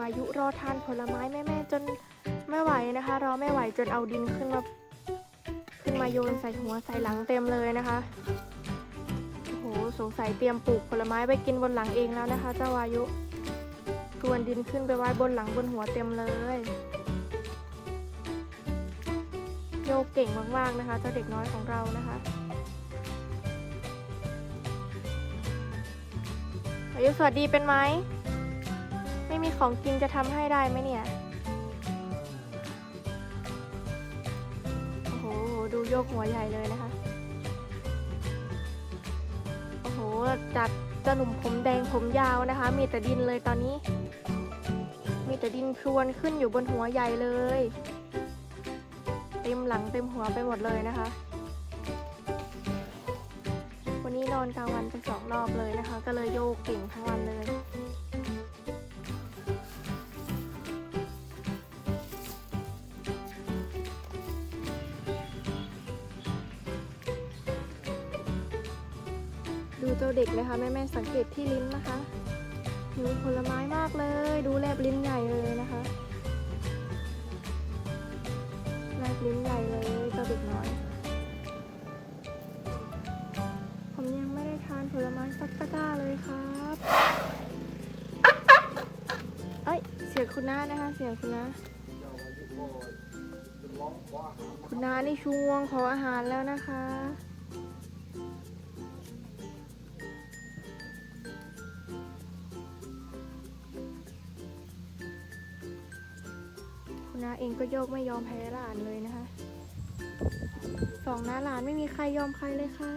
วายุรอทานผลไม้แม่ๆจนไม่ไหวนะคะ รอไม่ไหวจนเอาดินขึ้นมาขึ้นมาโยนใส่หัวใส่หลังเต็มเลยนะคะโอ้โหสงสัยเตรียมปลูกผลไม้ไปกินบนหลังเองแล้วนะคะเจ้าวายุกวนดินขึ้นไปไว้บนหลังบนหัวเต็มเลยโยกเก่งมากๆนะคะเจ้าเด็กน้อยของเรานะคะอายุสวัสดีเป็นไหม ไม่มีของกินจะทำให้ได้ไหมเนี่ย โอ้โห ดูโยกหัวใหญ่เลยนะคะ โอ้โห จัดจ้าหนุ่มผมแดงผมยาวนะคะ มีแต่ดินเลยตอนนี้ มีแต่ดินพรวนขึ้นอยู่บนหัวใหญ่เลย เต็มหลังเต็มหัวไปหมดเลยนะคะ วันนี้นอนกลางวันไปสองรอบเลยนะคะ ก็เลยโยกเก่งทั้งวันเลย ดูเจ้าเด็กนะคะแม่แม่สังเกตที่ลิ้นนะคะหิวผลไม้มากเลย ดูแลบลิ้นใหญ่เลยนะคะแลบลิ้นใหญ่เลยเจ้าเด็กน้อย ผมยังไม่ได้ทานผลไม้สักตะก้าเลยครับเอ้ยเสียงคุณน้านะคะ เสียงคุณน้าคุณน้านี่ชูงวงขออาหารแล้วนะคะ นาเองก็โยกไม่ยอมแพ้หลานเลยนะคะสองน้าหลานไม่มีใครยอมใครเลยค่ะ